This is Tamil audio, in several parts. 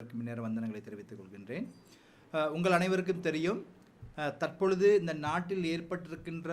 நேர வந்தனங்களை தெரிவித்துக் கொள்கின்றேன். உங்கள் அனைவருக்கும் தெரியும் தற்பொழுது இந்த நாட்டில் ஏற்பட்டிருக்கின்ற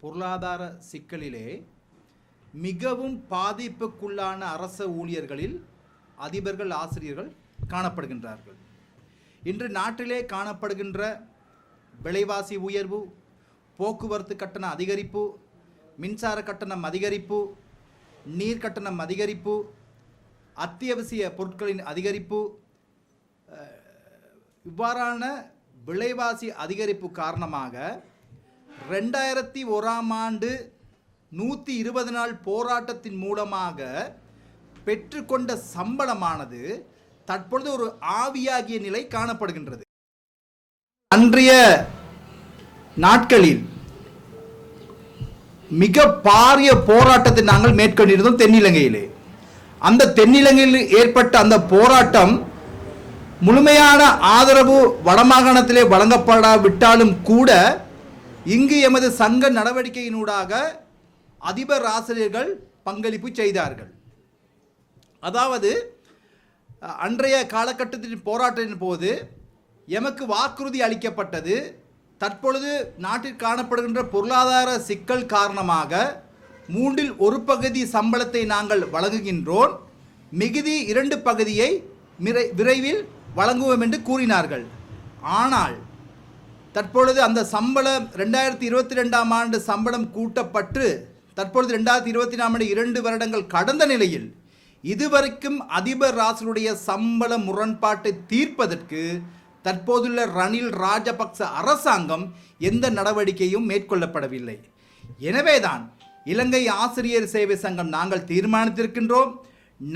பொருளாதார சிக்கலிலே மிகவும் பாதிப்புக்குள்ளான அரச ஊழியர்களில் அதிபர்கள் ஆசிரியர்கள் காணப்படுகின்றார்கள். இன்று நாட்டிலே காணப்படுகின்ற விலைவாசி உயர்வு போக்குவரத்து கட்டண அதிகரிப்பு மின்சார கட்டணம் அதிகரிப்பு நீர் கட்டணம் அதிகரிப்பு அத்தியாவசிய பொருட்களின் அதிகரிப்பு இவ்வாறான விலைவாசி அதிகரிப்பு காரணமாக ரெண்டாயிரத்தி ஓராம் ஆண்டு நூற்றி இருபது நாள் போராட்டத்தின் மூலமாக பெற்றுக்கொண்ட சம்பளமானது தற்பொழுது ஒரு ஆவியாகிய நிலை காணப்படுகின்றது. அன்றைய நாட்களில் மிக பாரிய போராட்டத்தை நாங்கள் மேற்கொண்டிருந்தோம் தென்னிலங்கையிலே. அந்த தென்னிலங்கையில் ஏற்பட்ட அந்த போராட்டம் முழுமையான ஆதரவு வடமாகாணத்திலே வழங்கப்படாவிட்டாலும் கூட இங்கு எமது சங்க நடவடிக்கையினூடாக அதிபர் ஆசிரியர்கள் பங்களிப்பு செய்தார்கள். அதாவது அன்றைய காலகட்டத்தின் போராட்டத்தின் போது எமக்கு வாக்குறுதி அளிக்கப்பட்டது. தற்பொழுது நாட்டில் காணப்படுகின்ற பொருளாதார சிக்கல் காரணமாக மூன்றில் ஒரு பகுதி சம்பளத்தை நாங்கள் வழங்குகின்றோம். மிகுதி இரண்டு பகுதியை விரைவில் வழங்குவோம் என்று கூறினார்கள். ஆனால் தற்பொழுது அந்த சம்பளம் ரெண்டாயிரத்தி இருபத்தி ரெண்டாம் ஆண்டு சம்பளம் கூட்டப்பட்டு தற்பொழுது ரெண்டாயிரத்தி இருபத்தி நாலாம் ஆண்டு இரண்டு வருடங்கள் கடந்த நிலையில் இதுவரைக்கும் அதிபர் ராசனுடைய சம்பள முரண்பாட்டை தீர்ப்பதற்கு தற்போதுள்ள ரணில் ராஜபக்ச அரசாங்கம் எந்த நடவடிக்கையும் மேற்கொள்ளப்படவில்லை. எனவேதான் இலங்கை ஆசிரியர் சேவை சங்கம் நாங்கள் தீர்மானித்திருக்கின்றோம்.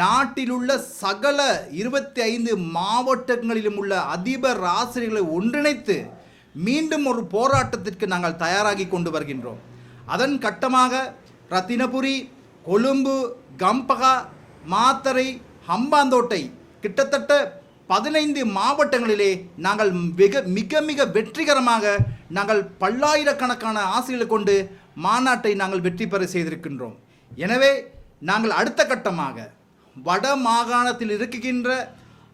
நாட்டிலுள்ள சகல இருபத்தி ஐந்து மாவட்டங்களிலும் உள்ள அதிபர் ஆசிரியர்களை ஒன்றிணைத்து மீண்டும் ஒரு போராட்டத்திற்கு நாங்கள் தயாராகி கொண்டு வருகின்றோம். அதன் கட்டமாக ரத்தினபுரி கொழும்பு கம்பகா மாத்தரை ஹம்பாந்தோட்டை கிட்டத்தட்ட பதினைந்து மாவட்டங்களிலே நாங்கள் மிக மிக மிக வெற்றிகரமாக நாங்கள் பல்லாயிரக்கணக்கான ஆசிரியர்களை கொண்டு மாநாட்டை நாங்கள் வெற்றி பெற செய்திருக்கின்றோம். எனவே நாங்கள் அடுத்த கட்டமாக வட மாகாணத்தில் இருக்கின்ற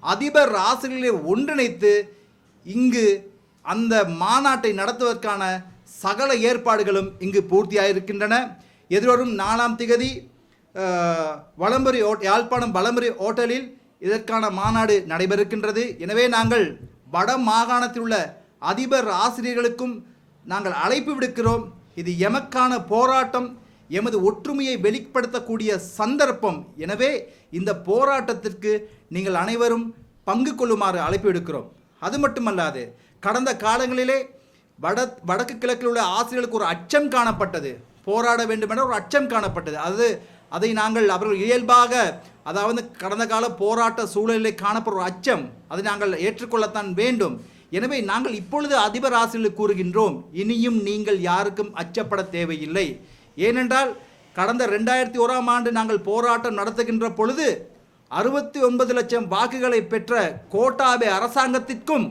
அதிபர் ஆசிரியர்களை ஒன்றிணைத்து இங்கு அந்த மாநாட்டை நடத்துவதற்கான சகல ஏற்பாடுகளும் இங்கு பூர்த்தியாயிருக்கின்றன. எதிர்வரும் நாலாம் திகதி வளம்புரி ஓட் யாழ்ப்பாணம் வளம்புரி ஓட்டலில் இதற்கான மாநாடு நடைபெறுகின்றது. எனவே நாங்கள் வட மாகாணத்தில் உள்ள அதிபர் ஆசிரியர்களுக்கும் நாங்கள் அழைப்பு விடுக்கிறோம். இது எமக்கான போராட்டம். எமது ஒற்றுமையை வெளிப்படுத்தக்கூடிய சந்தர்ப்பம். எனவே இந்த போராட்டத்திற்கு நீங்கள் அனைவரும் பங்கு கொள்ளுமாறு அழைப்பு விடுக்கிறோம் அது மட்டுமல்லாது கடந்த காலங்களிலே வட வடக்கு கிழக்கில் உள்ள ஆசிரியர்களுக்கு ஒரு அச்சம் காணப்பட்டது. போராட வேண்டும் ஒரு அச்சம் காணப்பட்டது. அது அதை நாங்கள் அவர்கள் இயல்பாக அதாவது கடந்த கால போராட்ட சூழலில் காணப்படுற ஒரு அச்சம். அதை நாங்கள் ஏற்றுக்கொள்ளத்தான் வேண்டும். எனவே நாங்கள் இப்பொழுது அதிபர் ஆசிரியர்களுக்கு கூறுகின்றோம் இனியும் நீங்கள் யாருக்கும் அச்சப்பட தேவையில்லை. ஏனென்றால் கடந்த ரெண்டாயிரத்தி ஓராம் ஆண்டு நாங்கள் போராட்டம் நடத்துகின்ற பொழுது அறுபத்தி ஒன்பது லட்சம் வாக்குகளை பெற்ற கோட்டாபே அரசாங்கத்திற்கும்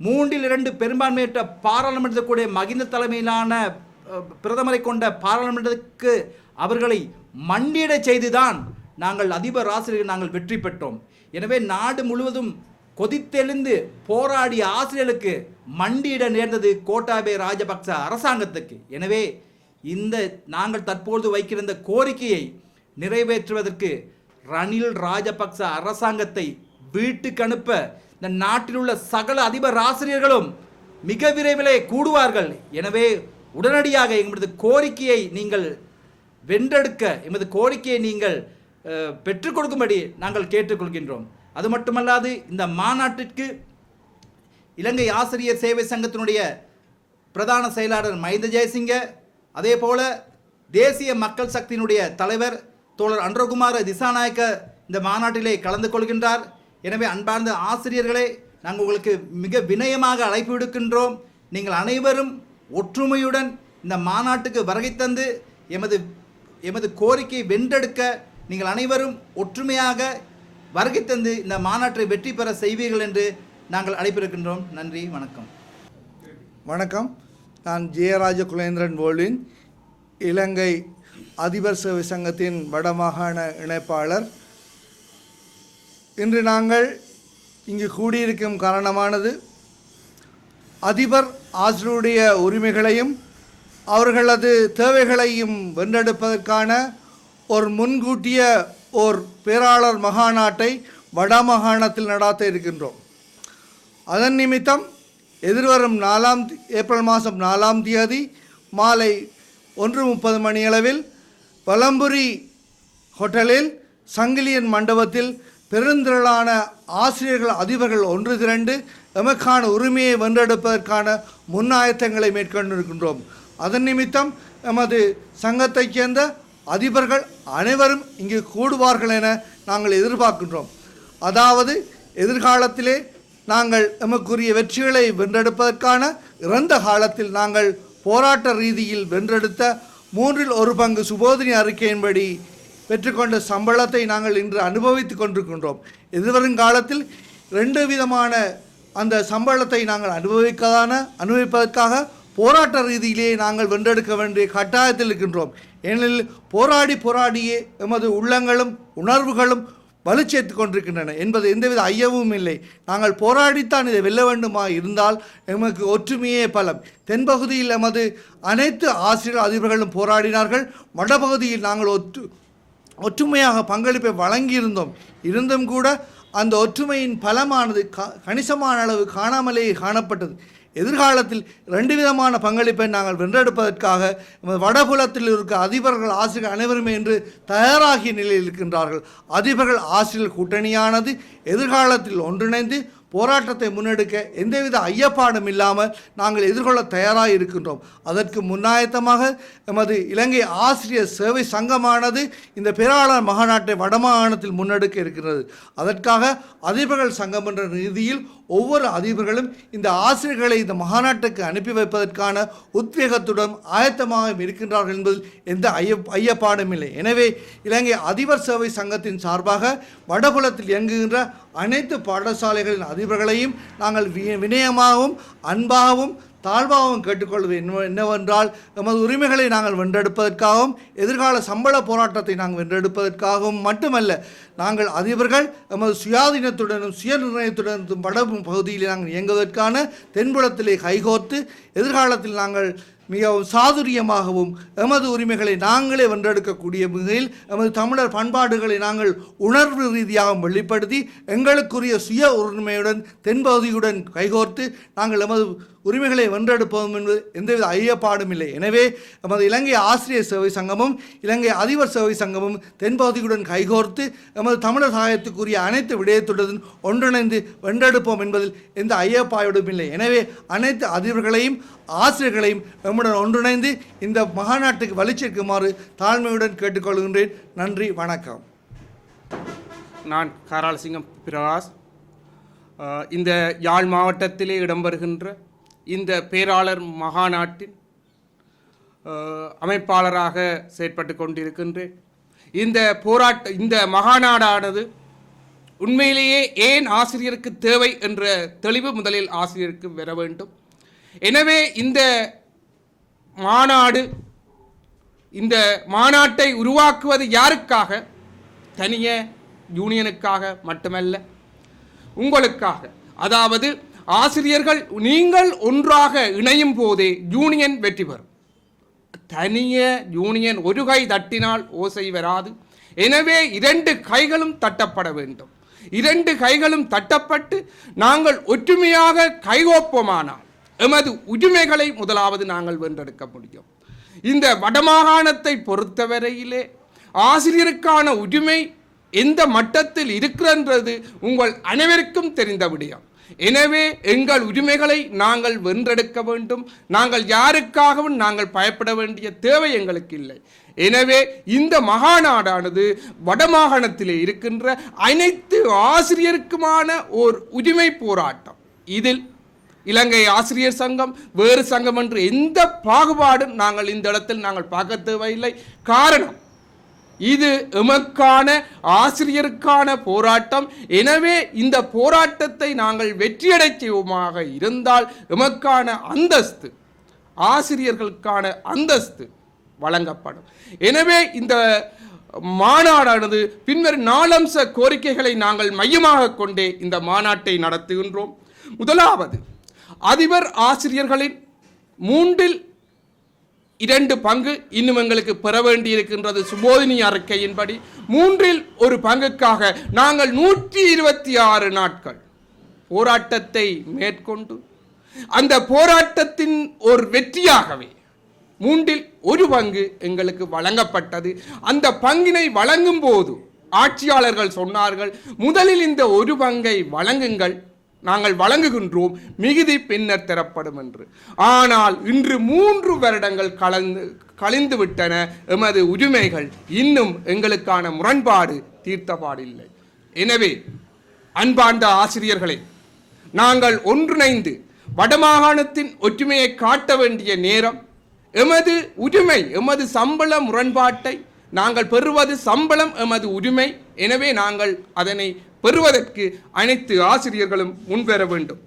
மூன்றில் இரண்டு பெரும்பான்மையற்ற பாராளுமன்றக்கூடிய மகிந்த தலைமையிலான பிரதமரை கொண்ட பாராளுமன்றத்துக்கு அவர்களை மண்டியிட செய்துதான் நாங்கள் அதிபர் ஆசிரியர்கள் நாங்கள் வெற்றி பெற்றோம். எனவே நாடு முழுவதும் கொதித்தெழுந்து போராடிய ஆசிரியர்களுக்கு மண்டியிட நேர்ந்தது கோட்டாபே ராஜபக்ச அரசாங்கத்துக்கு. எனவே இந்த நாங்கள் தற்பொழுது வைக்கிற கோரிக்கையை நிறைவேற்றுவதற்கு ரணில் ராஜபக்ச அரசாங்கத்தை வீட்டுக்கு அனுப்ப இந்த நாட்டில் உள்ள சகல அதிபர் ஆசிரியர்களும் மிக விரைவிலே கூடுவார்கள். எனவே உடனடியாக எங்களது கோரிக்கையை நீங்கள் வென்றெடுக்க எமது கோரிக்கையை நீங்கள் பெற்றுக் கொடுக்கும்படி நாங்கள் கேட்டுக்கொள்கின்றோம். அது மட்டுமல்லாது இந்த மாநாட்டிற்கு இலங்கை ஆசிரியர் சேவை சங்கத்தினுடைய பிரதான செயலாளர் மஹிந்த ஜெயசிங்க அதே போல தேசிய மக்கள் சக்தியினுடைய தலைவர் தோழர் அன்றகுமார திசாநாயக்க இந்த மாநாட்டிலே கலந்து கொள்கின்றார். எனவே அன்பார்ந்த ஆசிரியர்களே நாங்கள் உங்களுக்கு மிக வினயமாக அழைப்பு விடுக்கின்றோம். நீங்கள் அனைவரும் ஒற்றுமையுடன் இந்த மாநாட்டுக்கு வருகை தந்து எமது எமது கோரிக்கையை வென்றெடுக்க நீங்கள் அனைவரும் ஒற்றுமையாக வருகை தந்து இந்த மாநாட்டை வெற்றி பெற செய்வீர்கள் என்று நாங்கள் அழைப்பிருக்கின்றோம். நன்றி வணக்கம். வணக்கம். நான் ஜெயராஜ குலேந்திரன் போலின் இலங்கை அதிபர் சேவை சங்கத்தின் வடமாகாண இணைப்பாளர். இன்று நாங்கள் இங்கு கூடியிருக்கும் காரணமானது அதிபர் ஆசிரியருடைய உரிமைகளையும் அவர்களது தேவைகளையும் வென்றெடுப்பதற்கான ஒரு முன்கூட்டிய ஓர் பேராளர் மகாநாட்டை வடமாகாணத்தில் நடாத்த இருக்கின்றோம். அதன் நிமித்தம் எதிர்வரும் நாலாம் ஏப்ரல் மாதம் நாலாம் தேதி மாலை ஒன்று முப்பது மணியளவில் பலம்புரி ஹோட்டலில் சங்கிலியன் மண்டபத்தில் பெருந்திரளான ஆசிரியர்கள் அதிபர்கள் ஒன்று திரண்டு எமக்கான உரிமையை வென்றெடுப்பதற்கான முன்னாயத்தங்களை மேற்கொண்டிருக்கின்றோம். அதன் நிமித்தம் எமது சங்கத்தைச் சேர்ந்த அதிபர்கள் அனைவரும் இங்கு கூடுவார்கள் என நாங்கள் எதிர்பார்க்கின்றோம். அதாவது எதிர்காலத்திலே நாங்கள் எமக்குரிய வெற்றிகளை வென்றெடுப்பதற்கான இறந்த காலத்தில் நாங்கள் போராட்ட ரீதியில் வென்றெடுத்த மூன்றில் ஒரு பங்கு சுபோதினி அறிக்கையின்படி பெற்றுக்கொண்ட சம்பளத்தை நாங்கள் இன்று அனுபவித்துக் கொண்டிருக்கின்றோம். எதிர்வரும் காலத்தில் ரெண்டு விதமான அந்த சம்பளத்தை நாங்கள் அனுபவிக்கதான அனுபவிப்பதற்காக போராட்ட ரீதியிலேயே நாங்கள் வென்றெடுக்க வேண்டிய கட்டாயத்தில் இருக்கின்றோம். ஏனெனில் போராடி போராடியே எமது உள்ளங்களும் உணர்வுகளும் வலுச்சேர்த்து கொண்டிருக்கின்றன என்பது எந்தவித ஐயமும் இல்லை. நாங்கள் போராடித்தான் இதை வெல்ல வேண்டுமா இருந்தால் எமக்கு ஒற்றுமையே பலம். தென்பகுதியில் எமது அனைத்து ஆசிரியர் அதிபர்களும் போராடினார்கள். வடபகுதியில் நாங்கள் ஒற்று ஒற்றுமையாக பங்களிப்பை வழங்கியிருந்தோம். இருந்தும் கூட அந்த ஒற்றுமையின் பலமானது க கணிசமான அளவு காணாமலே காணப்பட்டது. எதிர்காலத்தில் ரெண்டு விதமான பங்களிப்பை நாங்கள் வென்றெடுப்பதற்காக வடபுலத்தில் இருக்க அதிபர்கள் ஆசிரியர்கள் அனைவருமே என்று தயாராகிய நிலையில் இருக்கின்றார்கள். அதிபர்கள் ஆசிரியர் கூட்டணியானது எதிர்காலத்தில் ஒன்றிணைந்து போராட்டத்தை முன்னெடுக்க எந்தவித ஐயப்பாடும் இல்லாமல் நாங்கள் எதிர்கொள்ள தயாராக இருக்கின்றோம். அதற்கு முன்னாயத்தமாக எமது இலங்கை ஆசிரியர் சேவை சங்கமானது இந்த பேராளர் மகாநாட்டை வடமாகாணத்தில் முன்னெடுக்க இருக்கிறது. அதற்காக அதிபர்கள் சங்கம் என்ற ரீதியில் ஒவ்வொரு அதிபர்களும் இந்த ஆசிரியர்களை இந்த மகாநாட்டுக்கு அனுப்பி வைப்பதற்கான உத்வேகத்துடன் ஆயத்தமாக இருக்கின்றார்கள் என்பதில் எந்த ஐய ஐயப்பாடும் இல்லை. எனவே இலங்கை அதிபர் சேவை சங்கத்தின் சார்பாக வடபுலத்தில் இயங்குகின்ற அனைத்து பாடசாலைகளின் அதிபர்களையும் நாங்கள் வி- வினயமாகவும் அன்பாகவும் தாழ்வாகவும் கேட்டுக்கொள்வது என்ன- என்னவென்றால் எமது உரிமைகளை நாங்கள் வென்றெடுப்பதற்காகவும் எதிர்கால சம்பள போராட்டத்தை நாங்கள் வென்றெடுப்பதற்காகவும் மட்டுமல்ல நாங்கள் அதிபர்கள் எமது சுயாதீனத்துடனும் சுய நிர்ணயத்துடனும் வட பகுதியில் நாங்கள் இயங்குவதற்கான தென்புலத்திலே கைகோர்த்து எதிர்காலத்தில் நாங்கள் மிகவும் சாதுரியமாகவும் எமது உரிமைகளை நாங்களே வென்றெடுக்கக்கூடிய வகையில் எமது தமிழர் பண்பாடுகளை நாங்கள் உணர்வு ரீதியாகவும் வெளிப்படுத்தி எங்களுக்குரிய சுய உரிமையுடன் தென்பகுதியுடன் கைகோர்த்து நாங்கள் எமது உரிமைகளை வென்றெடுப்போம் என்பது எந்தவித ஐயப்பாடும் இல்லை. எனவே எமது இலங்கை ஆசிரியர் சேவை சங்கமும் இலங்கை அதிபர் சேவை சங்கமும் தென்பகுதியுடன் கைகோர்த்து எமது தமிழர் சாயத்துக்குரிய அனைத்து விடயத்துடன் ஒன்றிணைந்து வென்றெடுப்போம் என்பதில் எந்த ஐயப்பாடும் இல்லை. எனவே அனைத்து அதிபர்களையும் ஆசிரியர்களையும் நம்முடன் ஒன்றிணைந்து இந்த மகாநாட்டுக்கு வலிச்சேர்க்குமாறு தாழ்மையுடன் கேட்டுக்கொள்கின்றேன். நன்றி வணக்கம். நான் காராளசிங்கம் பிரகாஷ். இந்த யாழ் மாவட்டத்திலே இடம்பெறுகின்ற இந்த பேராளர் மகாநாட்டின் அமைப்பாளராக செயற்பட்டு கொண்டிருக்கின்றேன். இந்த போராட்ட இந்த மகாநாடானது உண்மையிலேயே ஏன் ஆசிரியருக்கு தேவை என்ற தெளிவு முதலில் ஆசிரியருக்கு வர வேண்டும். எனவே இந்த மாநாடு இந்த மாநாட்டை உருவாக்குவது யாருக்காக? தனிய யூனியனுக்காக மட்டுமல்ல உங்களுக்காக. அதாவது ஆசிரியர்கள் நீங்கள் ஒன்றாக இணையும் போதே யூனியன் வெற்றி பெறும். தனிய யூனியன் ஒரு கை தட்டினால் ஓசை வராது. எனவே இரண்டு கைகளும் தட்டப்பட வேண்டும். இரண்டு கைகளும் தட்டப்பட்டு நாங்கள் ஒற்றுமையாக கைகோப்போமானால் எமது உரிமைகளை முதலாவது நாங்கள் வென்றெடுக்க முடியும். இந்த வடமாகாணத்தை பொறுத்தவரையிலே ஆசிரியருக்கான உரிமை எந்த மட்டத்தில் இருக்கிறன்றது உங்கள் அனைவருக்கும் தெரிந்த விடயம். எனவே எங்கள் உரிமைகளை நாங்கள் வென்றெடுக்க வேண்டும். நாங்கள் யாருக்காகவும் நாங்கள் பயப்பட வேண்டிய தேவை எங்களுக்கு இல்லை. எனவே இந்த மகாநாடானது வடமாகாணத்திலே இருக்கின்ற அனைத்து ஆசிரியருக்குமான ஓர் உரிமை போராட்டம். இதில் இலங்கை ஆசிரியர் சங்கம் வேறு சங்கம் என்று எந்த பாகுபாடும் நாங்கள் இந்த இடத்தில் நாங்கள் பார்க்க தேவையில்லை. காரணம் இது எமக்கான ஆசிரியருக்கான போராட்டம். எனவே இந்த போராட்டத்தை நாங்கள் வெற்றியடைச் செய்வோமாக இருந்தால் எமக்கான அந்தஸ்து ஆசிரியர்களுக்கான அந்தஸ்து வழங்கப்படும். எனவே இந்த மாநாடானது பின்வரும் நாலம்ச கோரிக்கைகளை நாங்கள் மையமாக கொண்டே இந்த மாநாட்டை நடத்துகின்றோம். முதலாவது அதிபர் ஆசிரியர்களின் மூன்றில் இரண்டு பங்கு இன்னும் எங்களுக்கு பெற வேண்டியிருக்கின்றது. சுபோதினி அறிக்கையின்படி மூன்றில் ஒரு பங்குக்காக நாங்கள் நூற்றி இருபத்தி ஆறு நாட்கள் போராட்டத்தை மேற்கொண்டு அந்த போராட்டத்தின் ஒரு வெற்றியாகவே மூன்றில் ஒரு பங்கு எங்களுக்கு வழங்கப்பட்டது. அந்த பங்கினை வழங்கும் போது ஆட்சியாளர்கள் சொன்னார்கள் முதலில் இந்த ஒரு பங்கை வழங்குங்கள். நாங்கள் வழங்குகின்றோம் மிகுதி பின்னர் தரப்படும் என்று. ஆனால் இன்று மூன்று வருடங்கள் கலந்து கழிந்து விட்டன எமது உரிமைகள். இன்னும் எங்களுக்கான முரண்பாடு தீர்த்தப்பாடில்லை எனவே அன்பார்ந்த ஆசிரியர்களே நாங்கள் ஒன்றிணைந்து வடமாகாணத்தின் ஒற்றுமையை காட்ட வேண்டிய நேரம் எமது உரிமை எமது சம்பள முரண்பாட்டை நாங்கள் பெறுவது சம்பளம் எமது உரிமை. எனவே நாங்கள் அதனை பெறுவதற்கு அனைத்து ஆசிரியர்களும் முன்வர வேண்டும்.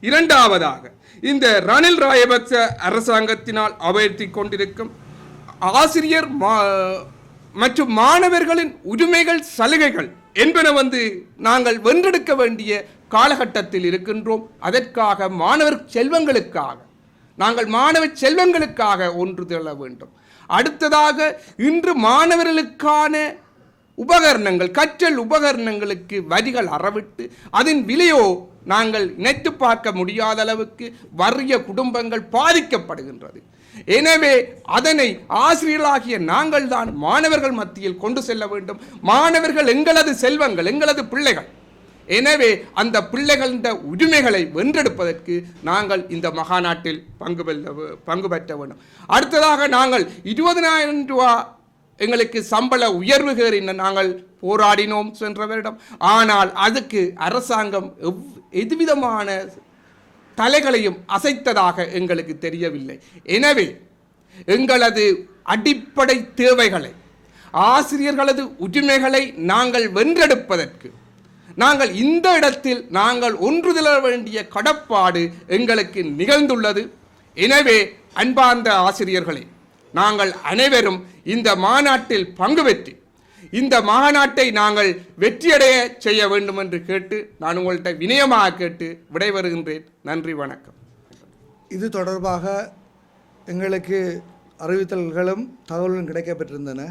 இரண்டாவதாக இந்த ரணில் ராயபக்ச அரசாங்கத்தினால் அபயர்த்தி கொண்டிருக்கும் ஆசிரியர் மா- மற்றும் மாணவர்களின் உரிமைகள் சலுகைகள் என்பன வந்து நாங்கள் வென்றெடுக்க வேண்டிய காலகட்டத்தில் இருக்கின்றோம். அதற்காக மாணவர் செல்வங்களுக்காக நாங்கள் மாணவ செல்வங்களுக்காக ஒன்று திரள வேண்டும். அடுத்ததாக இன்று மாணவர்களுக்கான உபகரணங்கள் கற்றல் உபகரணங்களுக்கு வரிகள் அறவிட்டு அதன் விலையோ நாங்கள் நினைத்து பார்க்க முடியாத அளவுக்கு வறிய குடும்பங்கள் பாதிக்கப்படுகின்றது. எனவே அதனை ஆசிரியர்களாகிய நாங்கள் தான் மாணவர்கள் மத்தியில் கொண்டு செல்ல வேண்டும். மாணவர்கள் எங்களது செல்வங்கள் எங்களது பிள்ளைகள். எனவே அந்த பிள்ளைகளின் உரிமைகளை வென்றெடுப்பதற்கு நாங்கள் இந்த மகாநாட்டில் பங்கு பெற்ற பங்கு பெற்ற வேண்டும். அடுத்ததாக நாங்கள் இருபதனாயிரம் ரூபா எங்களுக்கு சம்பள உயர்வு கோரி நாங்கள் போராடினோம் சென்ற வருடம். ஆனால் அதுக்கு அரசாங்கம் எவ் எதுவிதமான தலைகளையும் அசைத்ததாக எங்களுக்கு தெரியவில்லை. எனவே எங்களது அடிப்படை தேவைகளை ஆசிரியர்களது உரிமைகளை நாங்கள் வென்றெடுப்பதற்கு நாங்கள் இந்த இடத்தில் நாங்கள் ஒன்றுதல வேண்டிய கடப்பாடு எங்களுக்கு நிகழ்ந்துள்ளது. எனவே அன்பார்ந்த ஆசிரியர்களே நாங்கள் அனைவரும் இந்த மாநாட்டில் பங்கு பெற்று இந்த மாநாட்டை நாங்கள் வெற்றியடைய செய்ய வேண்டும் என்று கேட்டு நான் உங்கள்கிட்ட வினயமாக கேட்டு விடைபெறுகின்றேன். நன்றி வணக்கம். இது தொடர்பாக எங்களுக்கு அறிவித்தல்களும் தகவல்களும் கிடைக்கப்பெற்றிருந்தன.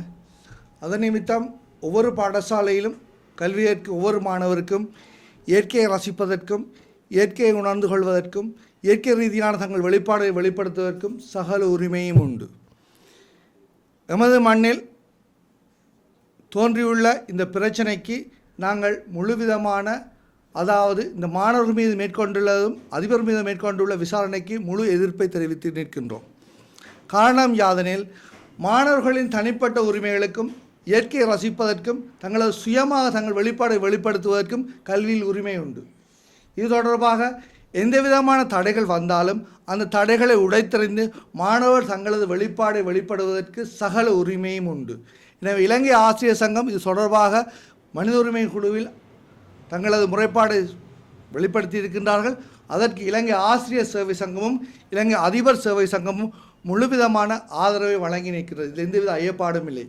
அதன் நிமித்தம் ஒவ்வொரு பாடசாலையிலும் கல்வியற்கு ஒவ்வொரு மாணவருக்கும் இயற்கையை ரசிப்பதற்கும் இயற்கையை உணர்ந்து கொள்வதற்கும் இயற்கை ரீதியான தங்கள் வெளிப்பாடை வெளிப்படுத்துவதற்கும் சகல உரிமையும் உண்டு. எமது மண்ணில் தோன்றியுள்ள இந்த பிரச்சனைக்கு நாங்கள் முழுவிதமான அதாவது இந்த மாணவர் மீது மேற்கொண்டுள்ளதும் அதிபர் மீது மேற்கொண்டுள்ள விசாரணைக்கு முழு எதிர்ப்பை தெரிவித்து நிற்கின்றோம். காரணம் யாதெனில் மாணவர்களின் தனிப்பட்ட உரிமைகளுக்கும் இயற்கையை ரசிப்பதற்கும் தங்களது சுயமாக தங்கள் வெளிப்பாடை வெளிப்படுத்துவதற்கும் கல்வியில் உரிமை உண்டு. இது தொடர்பாக எந்த விதமான தடைகள் வந்தாலும் அந்த தடைகளை உடைத்தெறிந்து மாணவர் தங்களது வெளிப்பாடை வெளிப்படுவதற்கு சகல உரிமையும் உண்டு. எனவே இலங்கை ஆசிரியர் சங்கம் இது தொடர்பாக மனித உரிமை குழுவில் தங்களது முறைப்பாடை வெளிப்படுத்தி இருக்கின்றார்கள் அதற்கு இலங்கை ஆசிரியர் சேவை சங்கமும் இலங்கை அதிபர் சேவை சங்கமும் முழுவிதமான ஆதரவை வழங்கி நிற்கிறது. இது எந்தவித ஐயப்பாடும் இல்லை.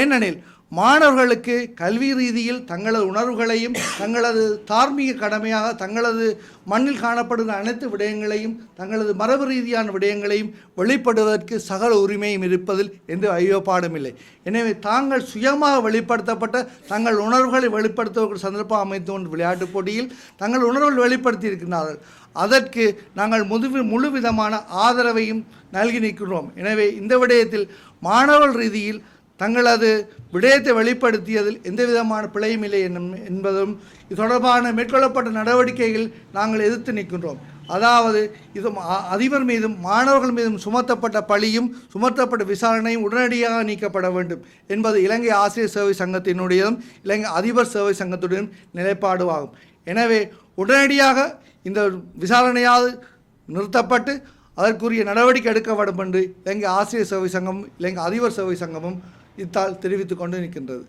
ஏனெனில் மாணவர்களுக்கு கல்வி ரீதியில் தங்களது உணர்வுகளையும் தங்களது தார்மீக கடமையாக தங்களது மண்ணில் காணப்படுகிற அனைத்து விடயங்களையும் தங்களது மரபு ரீதியான விடயங்களையும் வெளிப்படுவதற்கு சகல உரிமையும் இருப்பதில் எந்த ஐயோப்பாடும் இல்லை. எனவே தாங்கள் சுயமாக வெளிப்படுத்தப்பட்ட தங்கள் உணர்வுகளை வெளிப்படுத்துவதற்கு சந்தர்ப்பம் அமைத்து கொண்டு விளையாட்டுப் போட்டியில் தங்கள் உணர்வுகள் வெளிப்படுத்தி இருக்கின்றார்கள். அதற்கு நாங்கள் முது முழு விதமான ஆதரவையும் நல்கி நிற்கிறோம் எனவே இந்த விடயத்தில் மாணவர் ரீதியில் தங்களது விடயத்தை வெளிப்படுத்தியதில் எந்த விதமான பிழையும் இல்லை என்னும் என்பதும் இது தொடர்பான மேற்கொள்ளப்பட்ட நடவடிக்கைகள் நாங்கள் எதிர்த்து நிற்கின்றோம். அதாவது இது அதிபர் மீதும் மாணவர்கள் மீதும் சுமத்தப்பட்ட பழியும் சுமத்தப்பட்ட விசாரணையும் உடனடியாக நீக்கப்பட வேண்டும் என்பது இலங்கை ஆசிரியர் சேவை சங்கத்தினுடையதும் இலங்கை அதிபர் சேவை சங்கத்துடன் நிலைப்பாடு ஆகும் எனவே உடனடியாக இந்த விசாரணையாவது நிறுத்தப்பட்டு அதற்குரிய நடவடிக்கை எடுக்கப்படும் என்று இலங்கை ஆசிரியர் சேவை சங்கம் இலங்கை அதிபர் சேவை சங்கமும் இத்தால் தெரிவித்து கொண்டு நிற்கின்றது.